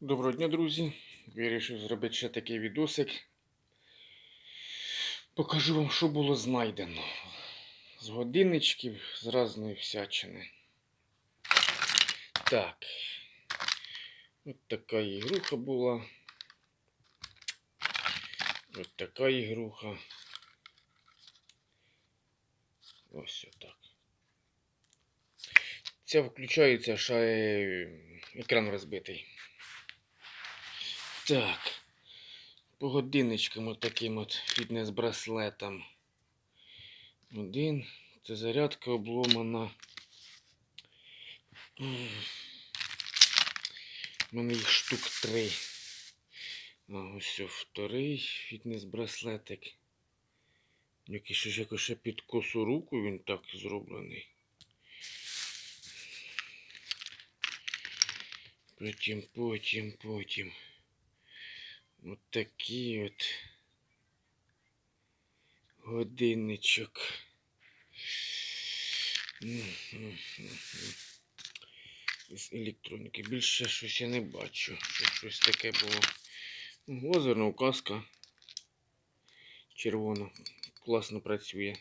Доброго дня, друзі. Вирішив зробити ще такий відосик. Покажу вам, що було знайдено. З годинничків, з різної всячини. Так. От така ігруха була. От така ігруха. Ось отак. Ця включається, ще е, екран розбитий. Так. По годинничкам от таким от фітнес-браслетам. Один. Це зарядка обломана. У мене їх штук три. А ось вторий фітнес-браслетик. Який ще ж якось ще під косу руку він так зроблений. Потім, потім, потім. От такий от годинничок. З електроніки. Більше щось я не бачу, щоб щось таке було. Ну, Лазерна указка. Червона. Класно працює.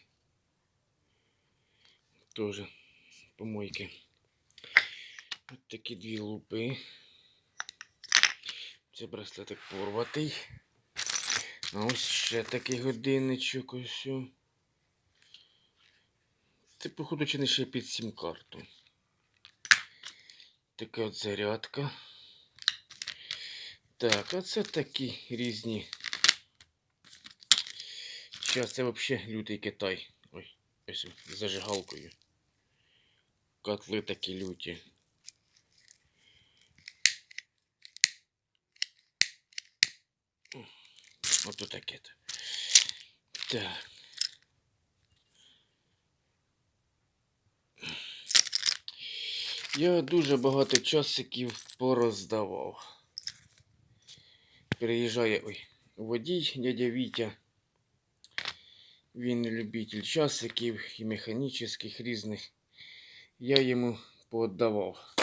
Тоже помойки. От такі дві лупи. Це браслетик порватий. А ось ще такий годинничок ось. Це, походу, чи не ще під сім карту. Така от зарядка. Так, а це такі різні. Зараз це взагалі лютий Китай. Ой, ось зажигалкою. Котли такі люті. Ото таке. то. Так. Я дуже багато часиків пороздавав. Приїжджає ой, водій дядя Вітя. Він любитель часиків і механічних різних. Я йому поотдавав.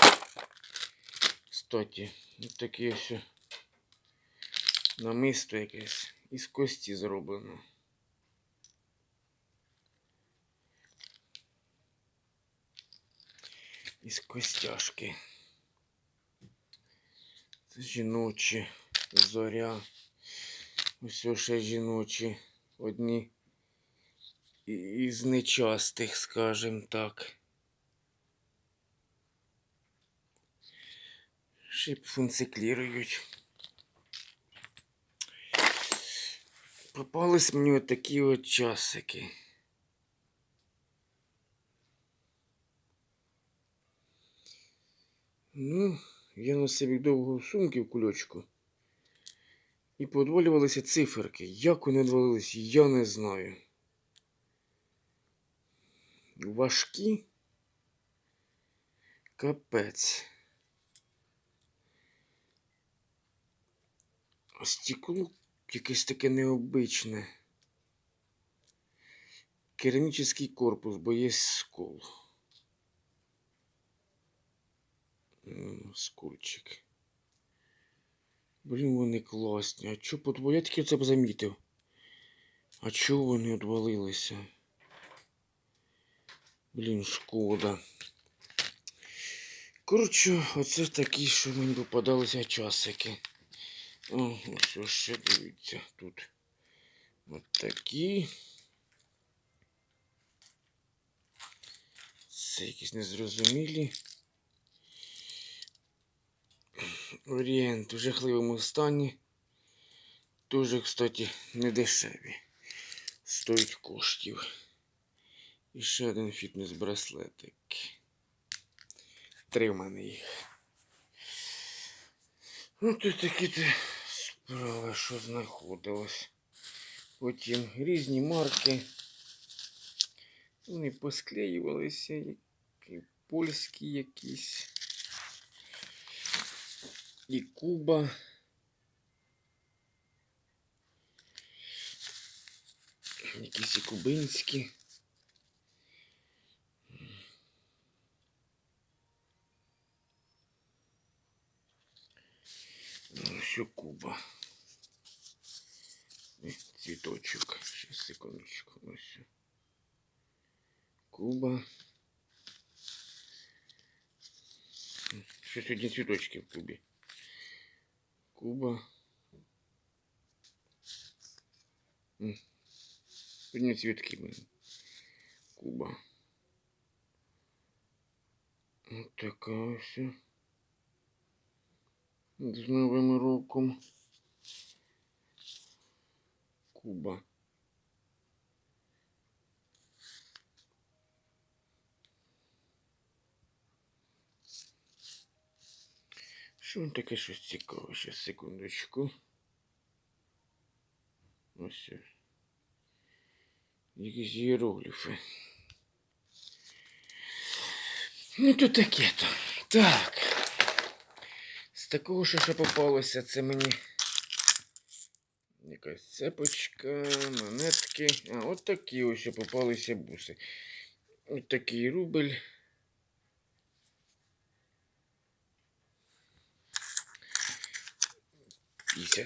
Кстати, ось таке ось намисто якесь із кості зроблено. Із костяшки. Це жіночі, зоря. Ось ще жіночі. Одні із нечастих, скажем так. Шип функціклірують. Попались мені отакі от часики. Ну, я носив їх довго сумки в кульочку. І подволювалися циферки. Як вони відвалились, я не знаю. Важкі. Капець. Стекло якесь таке необичне. Керамічний корпус, бо є скол. М, Скольчик. Блін, вони класні. А чо подво... Я таки це б замітив. А чого вони відвалилися? Блін, шкода. Коротше, оце такі, що мені попадалися часики. Ось ось ще дивіться тут. От такі. Це якісь незрозумілі. Орієнт у жахливому стані. Дуже, кстати, не дешеві. Стоїть коштів. І ще один фітнес-браслетик. Три в мене їх. Ну, тут такі то що знаходилось. Потім різні марки. Вони посклеювалися, які польські якісь. І Куба. Якісь і кубинські. ось у куба. Е, Цвіточок. Ще секундочку. Ось. Куба. М, Що сьогодні цвіточки в кубі? Куба. М, Сьогодні цвітки. блин. Куба. Ось така ось. З Новим роком. Куба. Що він таке щось цікаве? Ще секундочку. Ось. о. Якісь іерогліфи. Ну то таке то. Так. Такого, що ще попалося, це мені якась цепочка, монетки. А, от такі ось попалися буси. От такий рубль.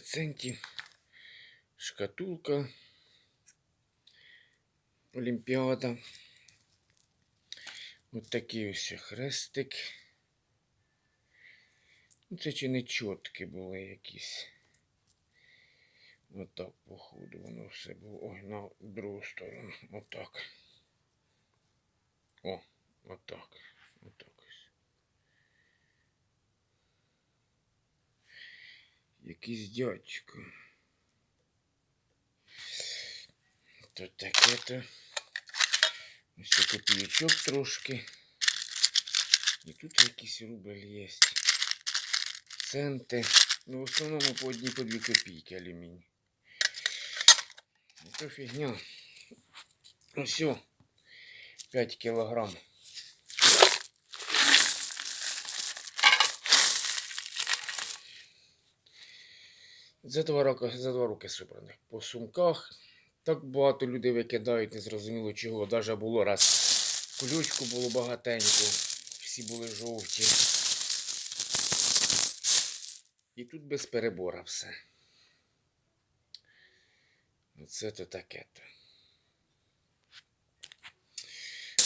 Центів. Шкатулка. Олімпіада. От такий ось хрестик. Ну, Це чи не чотки були якісь. Отак, походу, воно все було. Ой, на другу сторону. Отак. О, отак. Отак ось. Якийсь дядько. Тут таке-то. Ось копійочок трошки. І тут якийсь рубль є. Центи. Ну, в основному по одній по дві копійки алюміній. Це фігня. Ось. 5 кілограм. За два роки, за два роки зібраних. По сумках. Так багато людей викидають, незрозуміло чого. Даже було раз колючку було багатенько. Всі були жовті. І тут без перебора все. Оце то таке то.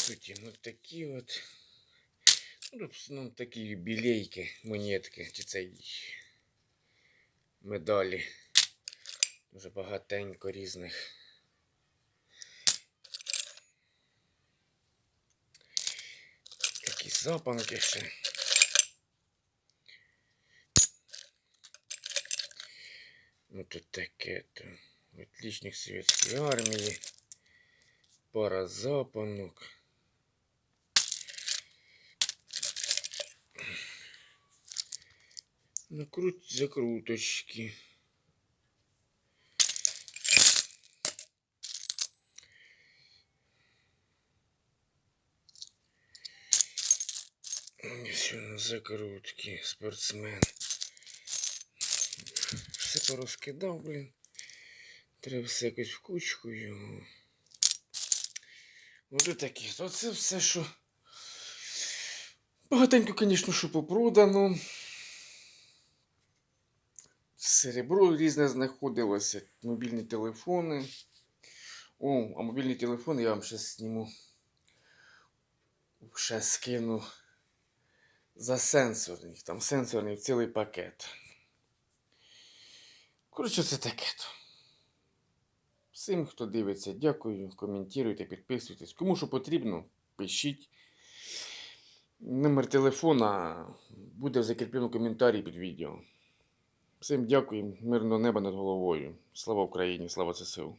Тут ну такі от. Ну, в основному такі білейки, монетки, чи це медалі. Дуже багатенько різних. Такі запанки ще. Ну тут таке-то. Отличник советской армии. Пара запанок. Накруть закруточки. Все на закрутки. Спортсмен. Порозкидав, блін. Треба все якось в кучку його. Ось такі. То це все, що. Багатенько, звісно, що попродано. Серебро різне знаходилося. Мобільні телефони. О, а мобільні телефони я вам ще зніму. Ще скину за сенсорний. Там сенсорний цілий пакет. Коротше, це таке. Всім, хто дивиться, дякую. Коментуйте, підписуйтесь. Кому що потрібно, пишіть. Номер телефона буде в закріпленому коментарі під відео. Всім дякую, мирного неба над головою. Слава Україні, слава ЗСУ.